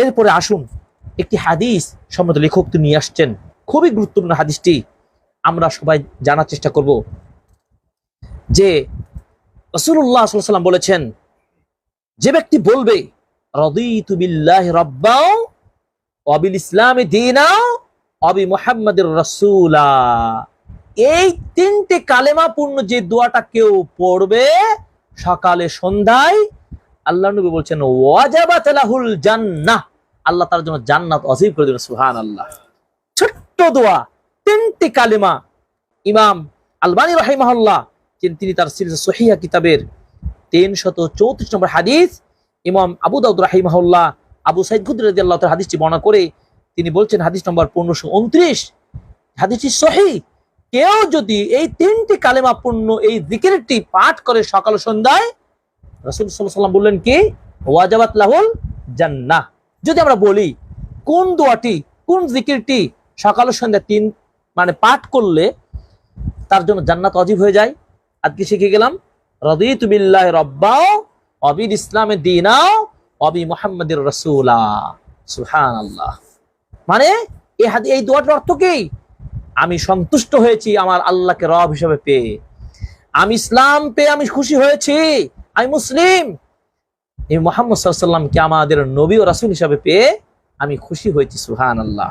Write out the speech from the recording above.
এরপরে আসুন, একটি হাদিস সম্মত লেখক তিনি আসছেন। খুবই গুরুত্বপূর্ণ হাদিসটি আমরা সবাই জানার চেষ্টা করব। যে রসুল্লাহ সাল্লাম বলেছেন, যে ব্যক্তি বলবে সকালে সন্ধ্যায়, আল্লাহ নবী বলছেন, ওয়াজাবাত লাহুল জান্নাহ। আল্লাহ তার জন্য জান্নাত অজিব করে দিলেন সুহান আল্লাহ ছোট্ট দোয়া, তিনটি কালেমা ইমাম আলবানী রাহিমাহুল্লাহ তিনি তার সিরিজ সহিয়া কিতাবের তিনশত চৌত্রিশ নম্বর হাদিস, ইমাম আবু দাউদ রাহিমাহুল্লাহ, আবু সাইদ রাদিয়াল্লাহু তাআলা হাদিসটি বর্ণনা করে তিনি বলছেন, হাদিস নম্বর পনেরোশো উনত্রিশ, হাদিসটি সহি কেউ যদি এই তিনটি কালেমা পূর্ণ এই জিকিরটি পাঠ করে সকাল সন্ধ্যায়, রাসূল আলাইহি সাল্লাম বললেন কি? ওয়াজাবাত লাহুল জান্নাহ। যদি আমরা বলি কোন দোয়াটি, কোন জিকিরটি সকাল সন্ধ্যা তিন মানে পাঠ করলে তার জন্য জান্নাত অজীব হয়ে যায়? আজকে শিখে গেলাম, রদিতু বিল্লাহ রব্বাও অবিল ইসলামে দিনাও অবি মোহাম্মদের সুহান আল্লাহ মানে এই দোয়াটার অর্থ কি? আমি সন্তুষ্ট হয়েছি আমার আল্লাহকে রব হিসেবে পেয়ে। আমি ইসলাম পেয়ে আমি খুশি হয়েছি। আমি মুসলিম। এই মোহাম্মদ সাল্লামকে আমাদের নবী ও রাসুল হিসাবে পেয়ে আমি খুশি হয়েছি সুহান আল্লাহ